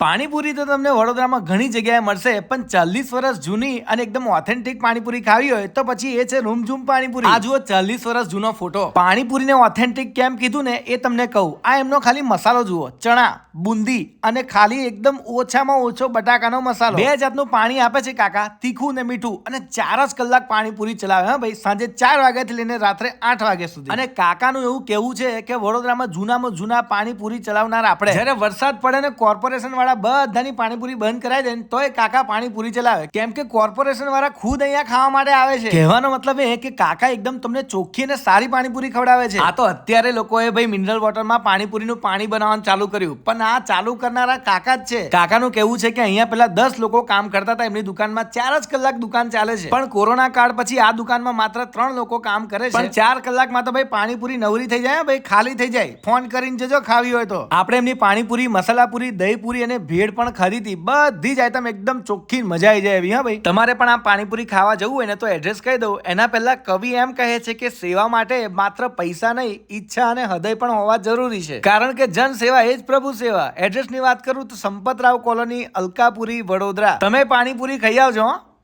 પાણીપુરી તો તમને વડોદરામાં ઘણી જગ્યાએ મળશે પણ ચાલીસ વર્ષ જૂની અને એકદમ ઓથેન્ટિક પાણીપુરી ખાવી હોય તો પછી એ છે રૂમઝૂમ પાણીપુરી. આ જુઓ ચાલીસ વર્ષ જૂનો ફોટો. પાણીપુરીને ઓથેન્ટિક કેમ કીધું ને એ તમને કહું. આ એમનો ખાલી મસાલો જુઓ. ચણા બુંદી અને ખાલી એકદમ ઓછામાં ઓછો બટાકાનો મસાલો. બે જાતનું પાણી આપે છે કાકા તીખું ને મીઠું. અને ચાર જ કલાક પાણીપુરી ચલાવે હા ભાઈ. સાંજે ચાર વાગ્યાથી લઈને રાત્રે આઠ વાગ્યા સુધી. અને કાકાનું એવું કેવું છે કે વડોદરામાં જૂનામાં જૂના પાણીપુરી ચલાવનાર આપણે. જ્યારે વરસાદ પડે ને કોર્પોરેશન વાળા બધાની પાણીપુરી બંધ કરાવી દે તોય કાકા પાણીપુરી ચલાવે. કેમ કે કોર્પોરેશન વાળા ખુદ અહીંયા ખાવા માટે આવે છે. કહેવાનો મતલબ એ કે કાકા એકદમ તમને ચોખ્ખી અને સારી પાણીપુરી ખવડાવે છે. આ તો અત્યારે લોકોએ ભાઈ મિનરલ વોટરમાં પાણીપુરીનું પાણી બનાવવાનું ચાલુ કર્યું. પણ આ ચાલુ કરનારા કાકા જ છે. કાકાનું કેવું છે કે અહીંયા પેલા દસ લોકો કામ કરતા હતા, એમની દુકાનમાં ચાર જ કલાક દુકાન ચાલે છે. પણ કોરોના કાળ પછી આ દુકાનમાં માત્ર ત્રણ લોકો કામ કરે છે. ચાર કલાકમાં તો ભાઈ પાણીપુરી નવરી થઈ જાય ભાઈ, ખાલી થઈ જાય. ફોન કરીને જજો ખાવી હોય તો. આપણે એમની પાણીપુરી, મસાલાપુરી, દહીપુરી અને ભેળ પણ ખાધી હતી. બધી જ આઈટમ એકદમ ચોખ્ખી મજા આવી જાય એવી, હા ભાઈ? તમારે પણ આ પાણીપુરી ખાવા જવું હોય ને તો એડ્રેસ કહી દઉં. એના પહેલા કવિ એમ કહે છે કે સેવા માટે માત્ર પૈસા નહીં, ઈચ્છા અને હૃદય પણ હોવા જરૂરી છે. કારણ કે જન સેવા એ જ પ્રભુ સેવા. એડ્રેસની વાત કરું તો સંપતરાવ કોલોની, અલકાપુરી, વડોદરા. તમે પાણીપુરી ખાઈ આવજો, હો.